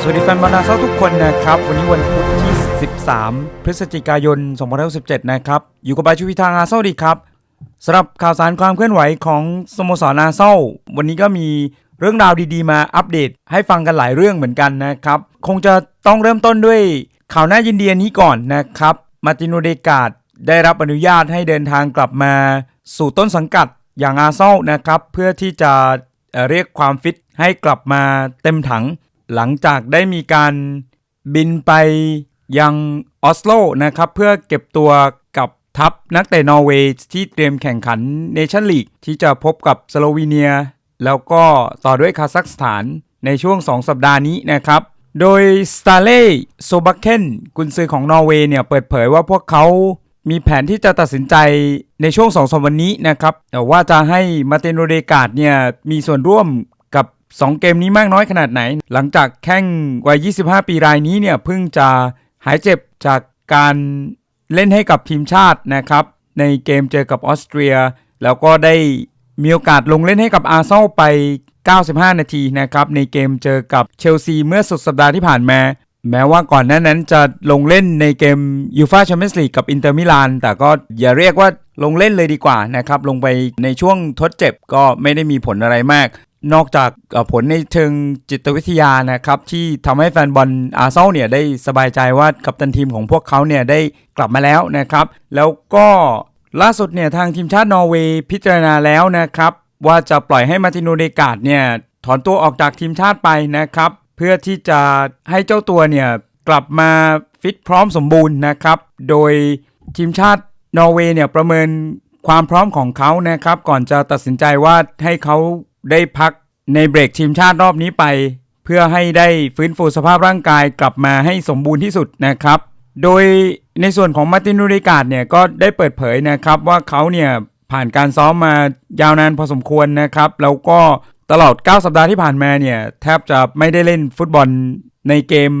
สวัสดีแฟนบอลอาเซนอลทุกคนนะครับ วันนี้วันพุธที่ 13 พฤศจิกายน 2017 นะครับ อยู่กับบาชูวิทางอาเซนอลดีครับสำหรับข่าวสารความเคลื่อนไหวของสโมสรอาเซนอลวันนี้ก็มีเรื่องราวดีๆ มาอัปเดตให้ฟังกันหลายเรื่องเหมือนกันนะครับ คงจะต้องเริ่มต้นด้วยข่าวหน่ายินดีอันนี้ก่อนนะครับ มาติโนเดกาดได้รับอนุญาตให้เดินทางกลับมา สู่ต้นสังกัด อย่างอาเซนอลนะครับ เพื่อที่จะเเรียกความฟิตให้กลับมาเต็มถัง หลังจากได้มีการบินไปยังออสโลนะครับ เพื่อเก็บตัวกับทัพนักเตะนอร์เวย์ที่เตรียมแข่งขันเนชั่นลีกที่จะพบกับสโลวีเนีย แล้วก็ต่อด้วยคาซัคสถานในช่วง 2 สัปดาห์นี้นะครับ โดยสตาเล่โซบักเคนกุนซือของนอร์เวย์เนี่ยเปิดเผยว่าพวกเขา มีแผนที่จะตัดสินใจในช่วง2องสวันนี้นะครับว่าจะให้มาเตนโนเดกาดเนี่ยมีส่วนร่วมกับ 2 เกมนี้มากน้อยขนาดไหน หลังจากแข่งวัย 25 ปีรายนี้เนี่ยเพิ่งจะหายเจ็บจากการเล่นให้กับทีมชาตินะครับ ในเกมเจอกับออสเตรีย แล้วก็ได้มีโอกาสลงเล่นให้กับอาร์เซนอลไป 95 นาทีนะครับ ในเกมเจอกับเชลซีเมื่อสุดสัปดาห์ที่ผ่านมา แม้ว่าก่อนหน้านั้นจะลงเล่นในเกมยูฟาแชมเปี้ยนส์ลีกกับอินเตอร์มิลานแต่ก็อย่าเรียกว่าลงเล่นเลยดีกว่านะครับ ลงไปในช่วงทดเจ็บก็ไม่ได้มีผลอะไรมาก นอกจากผลในเชิงจิตวิทยานะครับ ที่ทำให้แฟนบอลอาร์เซนอลเนี่ยได้สบายใจว่ากัปตันทีมของพวกเขาเนี่ยได้กลับมาแล้วนะครับ แล้วก็ล่าสุดเนี่ยทางทีมชาตินอร์เวย์พิจารณาแล้วนะครับ ว่าจะปล่อยให้มาติโนเดกาดเนี่ยถอนตัวออกจากทีมชาติไปนะครับ เพื่อที่จะให้เจ้าตัวเนี่ยกลับมาฟิตพร้อมสมบูรณ์นะครับ โดยทีมชาตินอร์เวย์เนี่ยประเมินความพร้อมของเขานะครับ ก่อนจะตัดสินใจว่าให้เขาได้พักในเบรกทีมชาติรอบนี้ไป เพื่อให้ได้ฟื้นฟูสภาพร่างกายกลับมาให้สมบูรณ์ที่สุดนะครับ โดยในส่วนของมาร์ตินนูริกาดเนี่ยก็ได้เปิดเผยนะครับว่าเขาเนี่ยผ่านการซ้อมมายาวนานพอสมควรนะครับ แล้วก็ ตลอด 9 สัปดาห์ที่ผ่านมาเนี่ย แทบจะไม่ได้เล่นฟุตบอลในเกม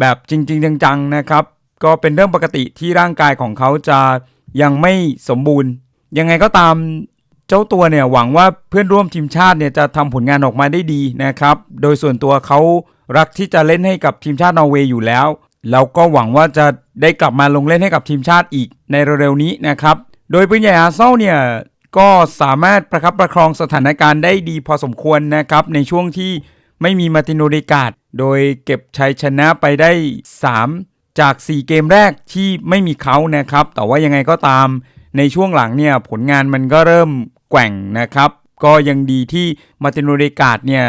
แบบจริง ๆ จังๆนะครับ ก็เป็นเรื่องปกติที่ร่างกายของเขาจะยังไม่สมบูรณ์ ยังไงก็ตามเจ้าตัวเนี่ยหวังว่าเพื่อนร่วมทีมชาติเนี่ยจะทำผลงานออกมาได้ดีนะครับ โดยส่วนตัวเขารักที่จะเล่นให้กับทีมชาตินอร์เวย์อยู่แล้ว แล้วก็หวังว่าจะได้กลับมาลงเล่นให้กับทีมชาติอีกในเร็วๆนี้นะครับ โดยปืนใหญ่อาร์เซนอลเนี่ย ก็สามารถประคับประคองสถานการณ์ได้ดีพอสมควรนะครับ ในช่วงที่ไม่มีมาร์ตินโนเดกาดโดยเก็บชัยชนะไปได้ 3 จาก 4 เกมแรกที่ไม่มีเขานะครับ แต่ว่ายังไงก็ตามในช่วงหลังเนี่ยผลงานมันก็เริ่มแกว่งนะครับ ก็ยังดีที่มาร์ตินโนเดกาดเนี่ย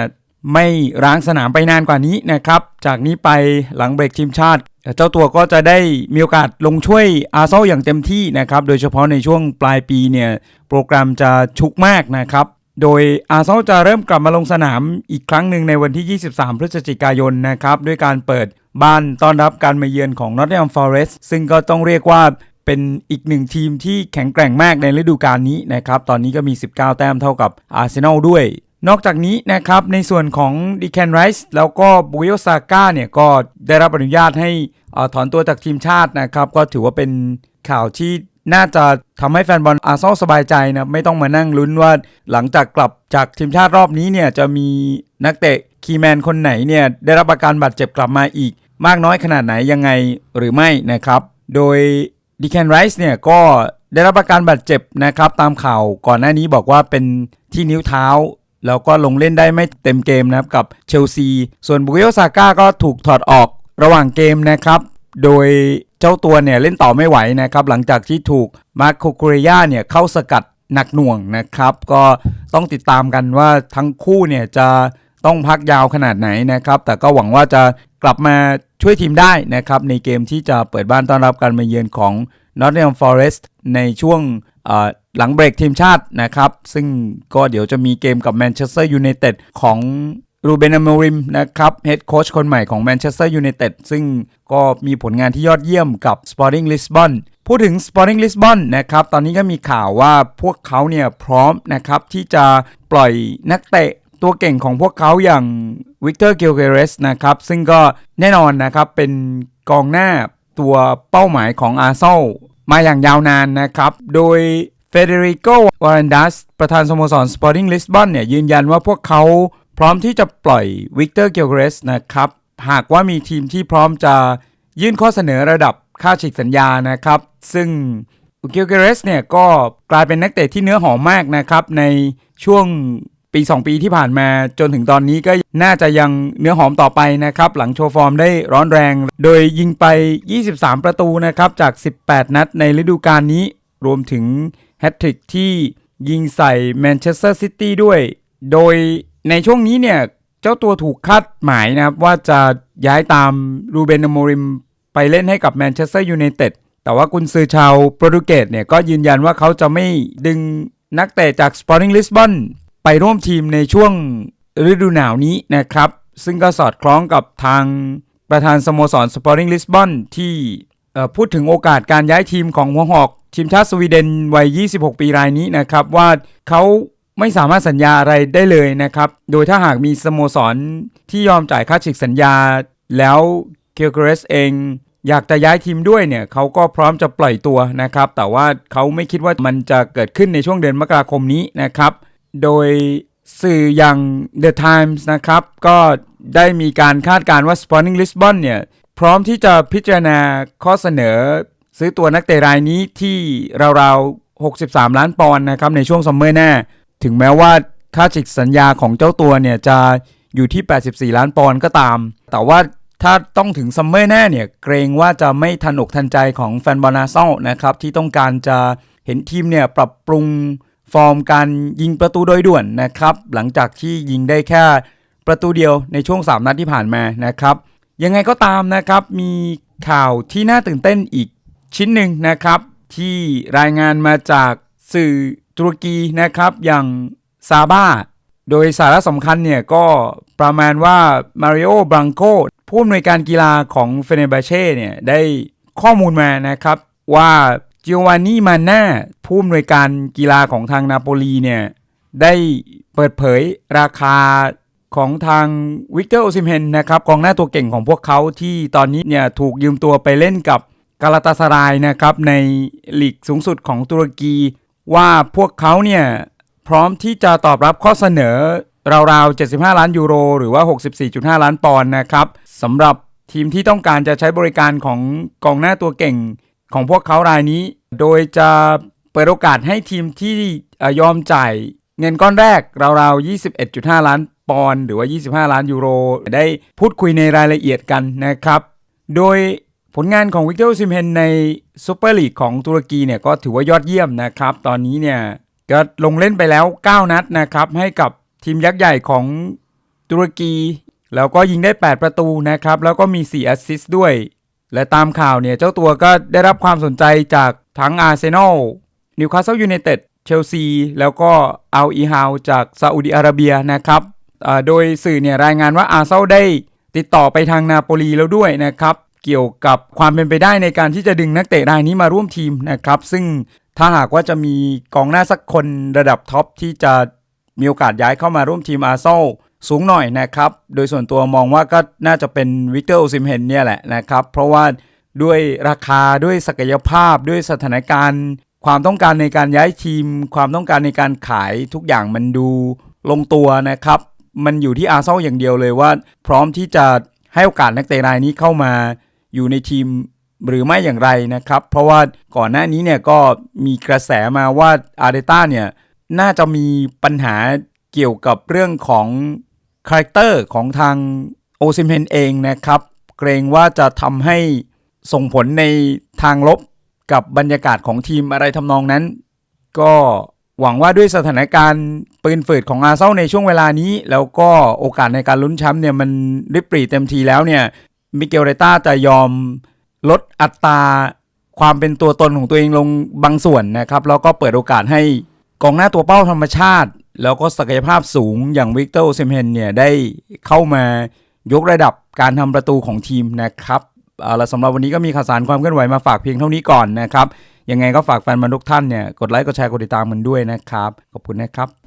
ไม่ร้างสนามไปนานกว่านี้นะครับ จากนี้ไปหลังเบรกทีมชาติ เจ้าตัวก็จะได้มีโอกาสลงช่วยอาร์เซนอลอย่างเต็มที่นะครับ โดยเฉพาะในช่วงปลายปีเนี่ย โปรแกรมจะชุกมากนะครับ โดยอาร์เซนอลจะเริ่มกลับมาลงสนามอีกครั้งหนึ่งในวันที่ 23 พฤศจิกายนนะครับ ด้วยการเปิดบ้านต้อนรับการมาเยือนของ Nottingham Forest ซึ่งก็ต้องเรียกว่าเป็นอีกหนึ่งทีมที่แข็งแกร่งมากในฤดูกาลนี้นะครับ ตอนนี้ก็มี 19 แต้มเท่ากับอาร์เซนอลด้วย นอกจากนี้นะครับในส่วนของดีแคนไรส์แล้วก็บุยโยซาก้าเนี่ยก็ได้รับอนุญาตให้อถอนตัวจากทีมชาตินะครับ ก็ถือว่าเป็นข่าวที่น่าจะทำให้แฟนบอลอาร์เซนอลสบายใจนะไม่ต้องมานั่งลุ้นว่าหลังจากกลับจากทีมชาติรอบนี้เนี่ยจะมีนักเตะคีแมนคนไหนเนี่ยได้รับอาการบาดเจ็บกลับมาอีก มากน้อยขนาดไหนยังไงหรือไม่นะครับ โดยดีแคนไรส์เนี่ยก็ได้รับอาการบาดเจ็บนะครับตามข่าวก่อนหน้านี้บอกว่าเป็นที่นิ้วเท้า แล้วก็ลงเล่นได้ไม่เต็มเกมนะครับกับเชลซี ส่วนบุกโยซาก้าก็ถูกถอดออกระหว่างเกมนะครับ โดยเจ้าตัวเนี่ยเล่นต่อไม่ไหวนะครับ หลังจากที่ถูกมาร์คโคโคเรยเนี่ยเข้าสกัดหนักหน่วงนะครับ ก็ต้องติดตามกันว่าทั้งคู่เนี่ยจะต้องพักยาวขนาดไหนนะครับ แต่ก็หวังว่าจะกลับมาช่วยทีมได้นะครับ ในเกมที่จะเปิดบ้านต้อนรับการมาเยือนของ Nottingham Forest ในช่วง หลังเบรกทีมชาตินะครับ ซึ่งก็เดี๋ยวจะมีเกมกับแมนเชสเตอร์ยูไนเต็ดของรูเบนอ m มริมนะครับเฮดโค้ชคนใหม่ของแมนเชสเตอร์ยูไนเต็ดซึ่งก็มีผลงานที่ยอดเยี่ยมกับ Sporting Lisbon พูดถึง Sporting Lisbon นะครับ ตอนนี้ก็มีข่าวว่าพวกเขาเนี่ยพร้อมนะครับที่จะปล่อยนักเตะตัวเก่งของพวกเขาอย่างวิกเตอร์เกลเกเรสนะครับซึ่งก็แน่นอนนะครับเป็นกองหน้าตัวเป้าหมายของอาร์เซอลมาอย่างยาวนานนะครับ โดย เฟเดริโกวารันดัสประธานสโมสรสปอร์ติ้งลิสบอนเนี่ยยืนยันว่าพวกเขาพร้อมที่จะปล่อยวิกเตอร์เกียวเกรสนะครับ หากว่ามีทีมที่พร้อมจะยื่นข้อเสนอระดับค่าฉีกสัญญานะครับ ซึ่งเกียวเกรสเนี่ยก็กลายเป็นนักเตะที่เนื้อหอมมากนะครับ ในช่วงปี 2 ปีที่ผ่านมาจนถึงตอนนี้ก็น่าจะยังเนื้อหอมต่อไปนะครับ หลังโชว์ฟอร์มได้ร้อนแรง โดยยิงไป 23 ประตูนะครับจาก 18 นัดในฤดูกาลนี้รวมถึง แฮตทริกที่ยิงใส่แมนเชสเตอร์ซิตี้ด้วย โดยในช่วงนี้เนี่ย เจ้าตัวถูกคาดหมายนะครับ ว่าจะย้ายตามรูเบนอโมริมไปเล่นให้กับแมนเชสเตอร์ยูไนเต็ดแต่ว่ากุนซือชาวโปรตุเกสเนี่ยก็ยืนยันว่าเขาจะไม่ดึงนักเตะจาก Sporting Lisbon ไปร่วมทีมในช่วงฤดูหนาวนี้นะครับ ซึ่งก็สอดคล้องกับทางประธานสโมสร Sporting Lisbon ที่ พูดถึงโอกาสการย้ายทีมของหัวหอกทีมชาติสวีเดนวัย 26 ปีรายนี้นะครับ ว่าเขาไม่สามารถสัญญาอะไรได้เลยนะครับ โดยถ้าหากมีสโมสรที่ยอมจ่ายค่าฉีกสัญญา แล้วเคียวเกรสเองอยากจะย้ายทีมด้วยเนี่ยเขาก็พร้อมจะปล่อยตัวนะครับ แต่ว่าเขาไม่คิดว่ามันจะเกิดขึ้นในช่วงเดือนมกราคมนี้นะครับ โดยสื่ออย่าง The Times นะครับ ก็ได้มีการคาดการณ์ว่า Sporting Lisbon เนี่ย พร้อมที่จะพิจารณาข้อเสนอ ซื้อตัวนักเตะรายนี้ที่ราวๆ 63 ล้านปอนด์นะครับในช่วงซัมเมอร์หน้า ถึงแม้ว่าค่าฉีกสัญญาของเจ้าตัวเนี่ยจะอยู่ที่ 84 ล้านปอนด์ก็ตาม แต่ว่าถ้าต้องถึงซัมเมอร์หน้าเนี่ยเกรงว่าจะไม่ทันอกทันใจของแฟนบอลอาร์เซอลนะครับที่ต้องการจะเห็นทีมเนี่ยปรับปรุงฟอร์มการยิงประตูโดยด่วนนะครับ หลังจากที่ยิงได้แค่ประตูเดียวในช่วง 3 นัดที่ผ่านมานะครับ ยังไงก็ตามนะครับมีข่าวที่น่าตื่นเต้นอีกชิ้นหนึ่งนะครับ ที่รายงานมาจากสื่อตุรกีนะครับอย่างซาบ้าโดยสาระสำคัญเนี่ยก็ประมาณว่ามาริโอบรังโกผู้อำนวยการกีฬาของเฟเนบาเช่เนี่ยได้ข้อมูลมานะครับว่าจิโอวานนี่มาน่าผู้อำนวยการกีฬาของทางนาโปลีเนี่ยได้เปิดเผยราคา ของทางวิกเตอร์โอซิมเฮนนะครับกองหน้าตัวเก่งของพวกเขาที่ตอนนี้เนี่ยถูกยืมตัวไปเล่นกับกาลาตาสรายนะครับในลีกสูงสุดของตุรกี ว่าพวกเขาเนี่ยพร้อมที่จะตอบรับข้อเสนอราวๆ 75 ล้านยูโร หรือว่า 64.5 ล้านปอนด์นะครับสำหรับทีมที่ต้องการจะใช้บริการของกองหน้าตัวเก่งของพวกเขารายนี้ โดยจะเปิดโอกาสให้ทีมที่อยอมจ่ายเงินก้อนแรกราวๆ 21.5 ล้าน ปอนด์หรือว่า 25 ล้านยูโร ได้พูดคุยในรายละเอียดกันนะครับ โดยผลงานของวิกเตอร์ซิมเฮนในซูเปอร์ลีกของตุรกีเนี่ยก็ถือว่ายอดเยี่ยมนะครับ ตอนนี้เนี่ยก็ลงเล่นไปแล้ว 9 นัดนะครับ ให้กับทีมยักษ์ใหญ่ของตุรกี แล้วก็ยิงได้ 8 ประตูนะครับ แล้วก็มี 4 แอสซิสต์ด้วย และตามข่าวเนี่ย เจ้าตัวก็ได้รับความสนใจจากทั้งอาร์เซนอลนิวคาสเซิลยูไนเต็ดเชลซี แล้วก็อัลอีฮาวจากซาอุดิอาระเบียนะครับ โดยสื่อเนี่ยรายงานว่าอาเซนอลได้ติดต่อไปทางนาโปลีแล้วด้วยนะครับเกี่ยวกับความเป็นไปได้ในการที่จะดึงนักเตะรายนี้มาร่วมทีมนะครับ ซึ่งถ้าหากว่าจะมีกองหน้าสักคนระดับท็อปที่จะมีโอกาสย้ายเข้ามาร่วมทีมอาร์เซนอลสูงหน่อยนะครับ โดยส่วนตัวมองว่าก็น่าจะเป็นวิกเตอร์โอซิมเฮนเนี่ยแหละนะครับ เพราะว่าด้วยราคาด้วยศักยภาพด้วยสถานการณ์ ความต้องการในการย้ายทีม ความต้องการในการขายทุกอย่างมันดูลงตัวนะครับ มันอยู่ที่อาร์เซนอลอย่างเดียวเลยว่า พร้อมที่จะให้โอกาสนักเตะรายนี้เข้ามาอยู่ในทีมหรือไม่อย่างไรนะครับ เพราะว่าก่อนหน้านี้เนี่ยก็มีกระแสมาว่าอาร์เตต้าเนี่ยน่าจะมีปัญหาเกี่ยวกับเรื่องของคาแรคเตอร์ของทางโอซิมเฮนเองนะครับ เกรงว่าจะทำให้ส่งผลในทางลบกับบรรยากาศของทีมอะไรทำนองนั้น ก็ หวังว่าด้วยสถานการณ์ปืนฝืดของอาเซนอลในช่วงเวลานี้ แล้วก็โอกาสในการลุ้นแชมป์เนี่ยมันริบปรีเต็มทีแล้วเนี่ยมิเกลเรต้าจะยอมลดอัตราความเป็นตัวตนของตัวเองลงบางส่วนนะครับ แล้วก็เปิดโอกาสให้กองหน้าตัวเป้าธรรมชาติ แล้วก็ศักยภาพสูงอย่างวิกเตอร์โอซิมเฮนเนี่ยได้เข้ามายกระดับการทำประตูของทีมนะครับเอาละสำหรับวันนี้ก็มีข่าวสารความเคลื่อนไหวมาฝากเพียงเท่านี้ก่อนนะครับ ยังไงก็ฝากแฟนบอลทุกท่านเนี่ยกดไลค์กดแชร์กดติดตามมันด้วยนะครับ ขอบคุณนะครับ